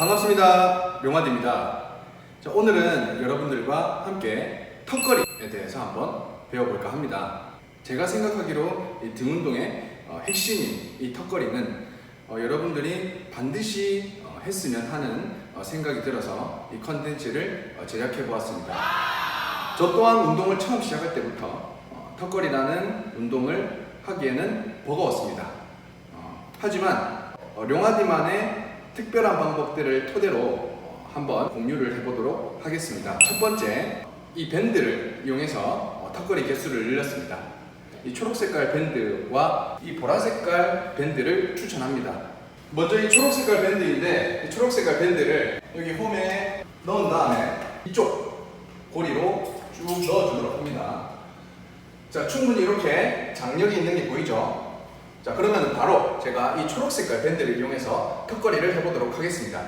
반갑습니다. 명화대입니다. 자, 오늘은 여러분들과 함께 턱걸이에 대해서 한번 배워볼까 합니다. 제가 생각하기로 이 등운동의 어, 핵심인 이 턱걸이는 어, 여러분들이 반드시 어, 했으면 하는 어, 생각이 들어서 이 컨텐츠를 어, 제작해 보았습니다. 저 또한 운동을 처음 시작할 때부터 어, 턱걸이라는 운동을 하기에는 버거웠습니다. 어, 하지만 어, 룡아디만의 특별한 방법들을 토대로 어, 한번 공유를 해보도록 하겠습니다. 첫 번째, 이 밴드를 이용해서 어, 턱걸이 개수를 늘렸습니다. 이 초록 색깔 밴드와 이 보라 색깔 밴드를 추천합니다. 먼저 이 초록 색깔 밴드인데 이 초록 색깔 밴드를 여기 홈에 넣은 다음에 이쪽 고리로 쭉 넣어주도록 합니다. 자, 충분히 이렇게 장력이 있는 게 보이죠? 자, 그러면 바로 제가 이 초록색깔 밴드를 이용해서 턱걸이를 해보도록 하겠습니다.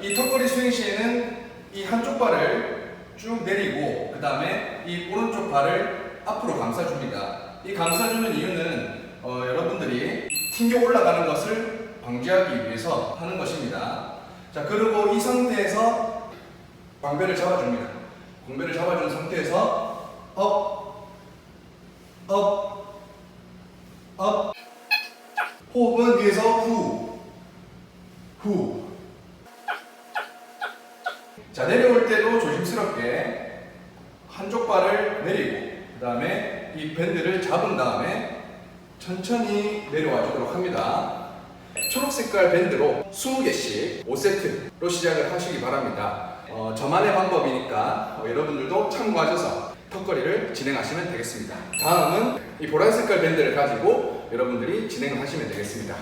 이 턱걸이 수행 시에는 이 한쪽 발을 쭉 내리고 그 다음에 이 오른쪽 발을 앞으로 감싸줍니다. 이 감싸주는 이유는 어, 여러분들이 튕겨 올라가는 것을 방지하기 위해서 하는 것입니다. 자 그리고 이 상태에서 광배를 잡아줍니다. 광배를 잡아준 상태에서 업, 업, 업. 호흡은 위에서 후, 후. 자 내려올 때도 조심스럽게 한쪽 발을 내리고 그 다음에 이 밴드를 잡은 다음에 천천히 내려와 주도록 합니다. 초록 색깔 밴드로 20개씩 5세트로 시작을 하시기 바랍니다. 어, 저만의 방법이니까 어, 여러분들도 참고하셔서 턱걸이를 진행하시면 되겠습니다. 다음은 이 보라 색깔 밴드를 가지고 여러분들이 진행을 하시면 되겠습니다.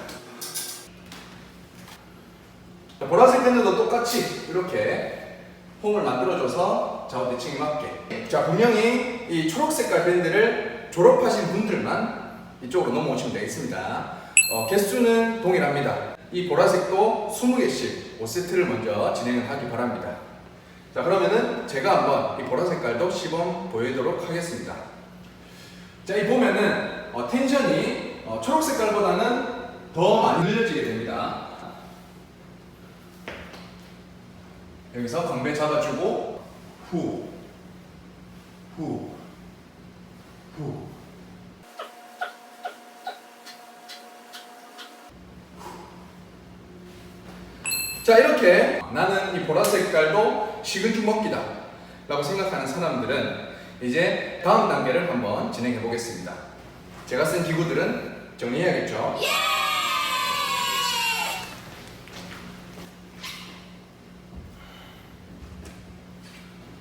자, 보라색 밴드도 똑같이 이렇게 홈을 만들어줘서 좌우 대칭에 맞게. 자, 분명히 이 초록 색깔 밴드를 졸업하신 분들만 이쪽으로 넘어오시면 되겠습니다. 어, 개수는 동일합니다. 이 보라색도 20개씩 5세트를 먼저 진행을 하기 바랍니다. 자, 그러면은 제가 한번 이 보라 색깔도 시범 보여드리도록 하겠습니다. 자, 이 보면은 어, 텐션이 어, 초록 색깔보다는 더 많이 늘려지게 됩니다. 여기서 광배 잡아주고 후, 후, 후. 자 이렇게 나는 이 보라색 깔도 식은 죽 먹기다 라고 생각하는 사람들은 이제 다음 단계를 한번 진행해 보겠습니다. 제가 쓴 기구들은 정리해야겠죠?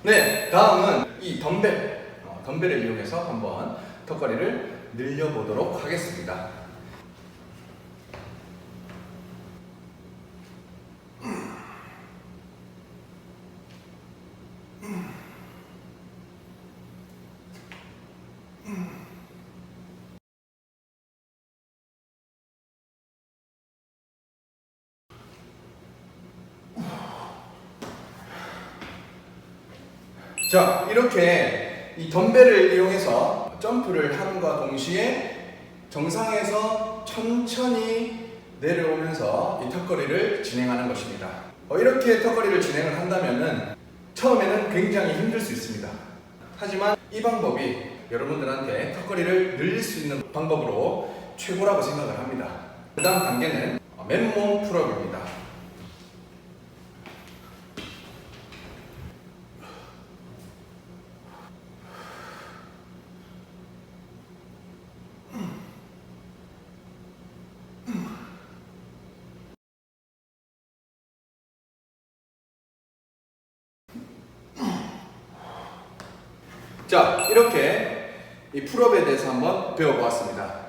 네 다음은 이 덤벨. 어, 덤벨을 이용해서 한번 턱걸이를 늘려보도록 하겠습니다 자, 이렇게 이 덤벨을 이용해서 점프를 함과 동시에 정상에서 천천히 내려오면서 이 턱걸이를 진행하는 것입니다. 어, 이렇게 턱걸이를 진행을 한다면은 처음에는 굉장히 힘들 수 있습니다. 하지만 이 방법이 여러분들한테 턱걸이를 늘릴 수 있는 방법으로 최고라고 생각을 합니다. 그 다음 단계는 어, 맨몸 풀업입니다. 자, 이렇게 이 풀업에 대해서 한번 배워보았습니다.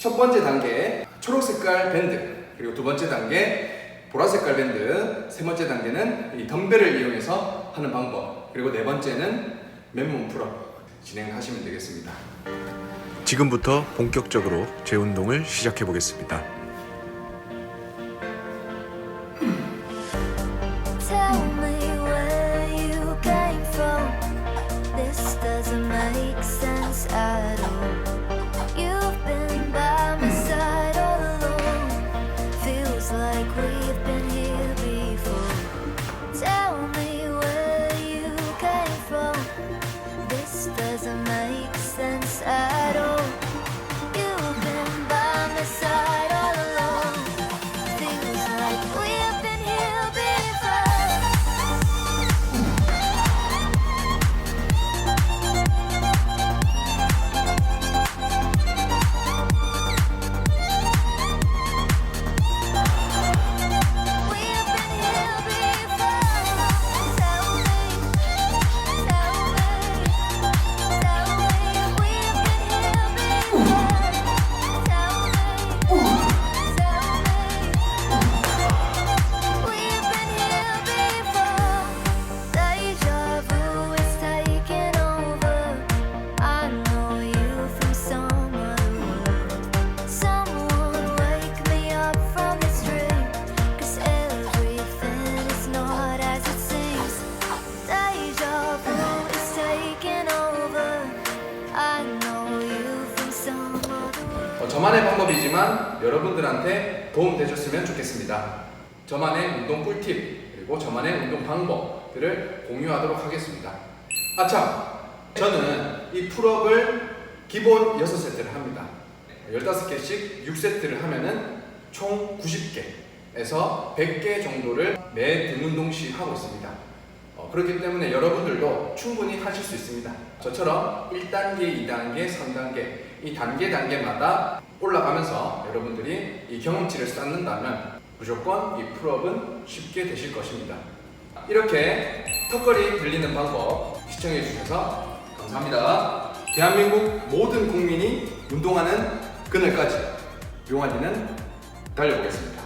첫 번째 단계 초록 색깔 밴드, 그리고 두 번째 단계 보라 색깔 밴드, 세 번째 단계는 이 덤벨을 이용해서 하는 방법, 그리고 네 번째는 맨몸 풀업 진행하시면 되겠습니다. 지금부터 본격적으로 재운동을 시작해 보겠습니다. 저만의 방법이지만 여러분들한테 도움 되셨으면 좋겠습니다. 저만의 운동 꿀팁 그리고 저만의 운동 방법들을 공유하도록 하겠습니다. 아참, 저는 이 풀업을 기본 6세트를 합니다. 15개씩 6세트를 하면은 총 90개에서 100개 정도를 매 등 운동 시 하고 있습니다. 어, 그렇기 때문에 여러분들도 충분히 하실 수 있습니다. 저처럼 1단계, 2단계, 3단계 이 단계 단계마다 올라가면서 여러분들이 이 경험치를 쌓는다면 무조건 이 풀업은 쉽게 되실 것입니다. 이렇게 턱걸이 들리는 방법 시청해 주셔서 감사합니다. 대한민국 모든 국민이 운동하는 그날까지 용환이는 달려보겠습니다.